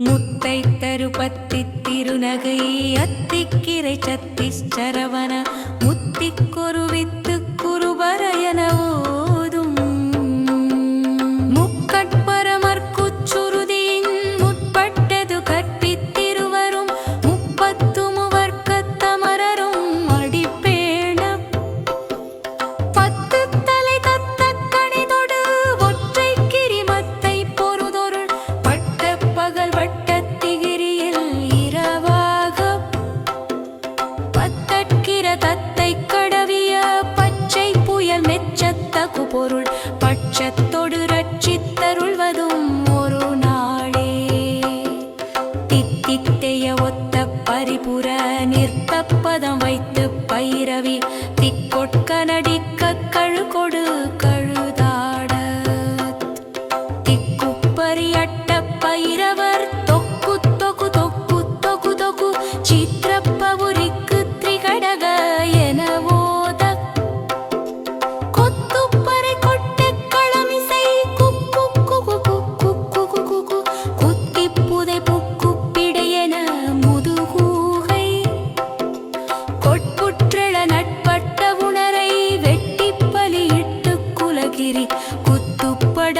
முத்தை தருபத்தி திருநகை அத்திக்கிரை சத்திச்சரவன முத்திக்கொருவித்து பொருள் பட்சத்தொடு ரட்சித்தருள்வதும் ஒரு நாளே. தித்தித்தைய ஒத்த பரிபுற நிற்க பதம் வைத்து பைரவி திக்கொட்க நடிக்க கழுகொடு கழுதாட. திக்குப்பரி அட்ட பைரவர் தொக்கு தொகு தொக்கு தொகு தொகு சித்திர கொட்புற்றள நட்பட்ட உணரை வெட்டி பலியிட்டு குலகிரி குத்துப்பட